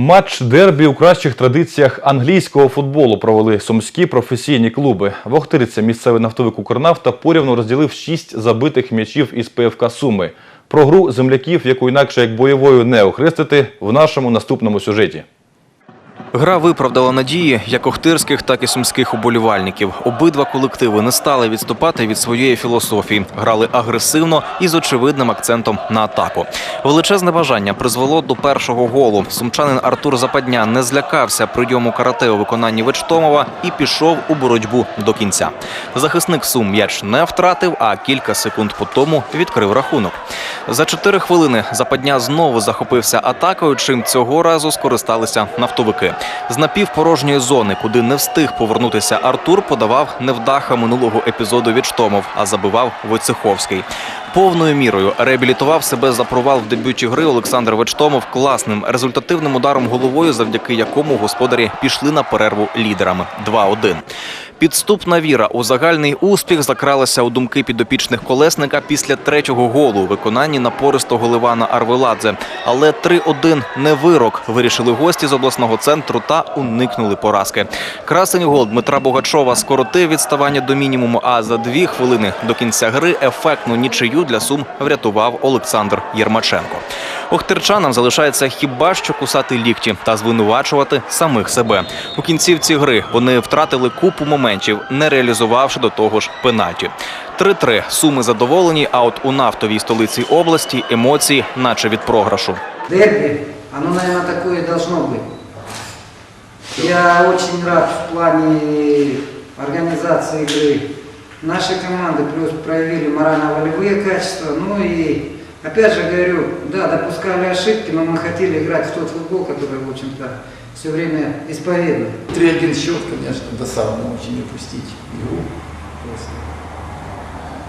Матч дербі у кращих традиціях англійського футболу провели сумські професійні клуби. В місцевий нафтовик Укрнафта порівну розділив шість забитих м'ячів із ПФК Суми. Про гру земляків, яку інакше як бойовою не охрестити, в нашому наступному сюжеті. Гра виправдала надії як охтирських, так і сумських уболівальників. Обидва колективи не стали відступати від своєї філософії, грали агресивно і з очевидним акцентом на атаку. Величезне бажання призвело до першого голу. Сумчанин Артур Западня не злякався прийому карате у виконанні Вечтомова і пішов у боротьбу до кінця. Захисник Сум м'яч не втратив, а кілька секунд по тому відкрив рахунок. За чотири хвилини Западня знову захопився атакою, чим цього разу скористалися нафтовики. З напівпорожньої зони, куди не встиг повернутися Артур, подавав невдаха минулого епізоду від Штомов, а забивав Войцеховський. Повною мірою реабілітував себе за провал в дебюті гри Олександр Вечтомов класним результативним ударом головою, завдяки якому господарі пішли на перерву лідерами 2-1. Підступна віра у загальний успіх закралася у думки підопічних колесника після третього голу у виконанні напористого Ливана Арвеладзе. Але 3-1 не вирок. Вирішили гості з обласного центру та уникнули поразки. Красень гол Дмитра Богачова скоротив відставання до мінімуму. А за дві хвилини до кінця гри ефектну нічию для сум врятував Олександр Єрмаченко. Охтирчанам залишається хіба що кусати лікті та звинувачувати самих себе. У кінцівці гри вони втратили купу моментів, не реалізувавши до того ж пенальті. 3-3. Суми задоволені, а от у нафтовій столиці області емоції, наче від програшу. Дерби, оно, наверное, такое и должно быть. Я очень рад в плане организации игры. Наши команды плюс проявили морально-волевые качества. Ну и, опять же говорю, да, допускали ошибки, но мы хотели играть в тот футбол, который, в общем-то, все время исповедуем. 3-1 счет, конечно, досадно очень упустить игру. Просто.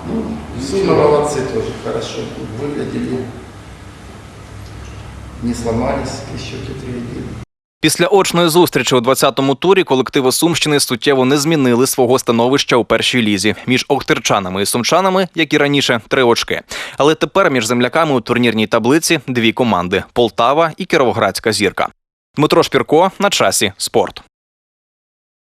Ну, Сумы молодцы тоже, хорошо выглядели. Не сломались при счете 3-1. Після очної зустрічі у 20-му турі колективи Сумщини суттєво не змінили свого становища у першій лізі. Між охтирчанами і сумчанами, як і раніше, три очки. Але тепер між земляками у турнірній таблиці дві команди: Полтава і Кіровоградська зірка. Дмитро Шпірко на часі спорт.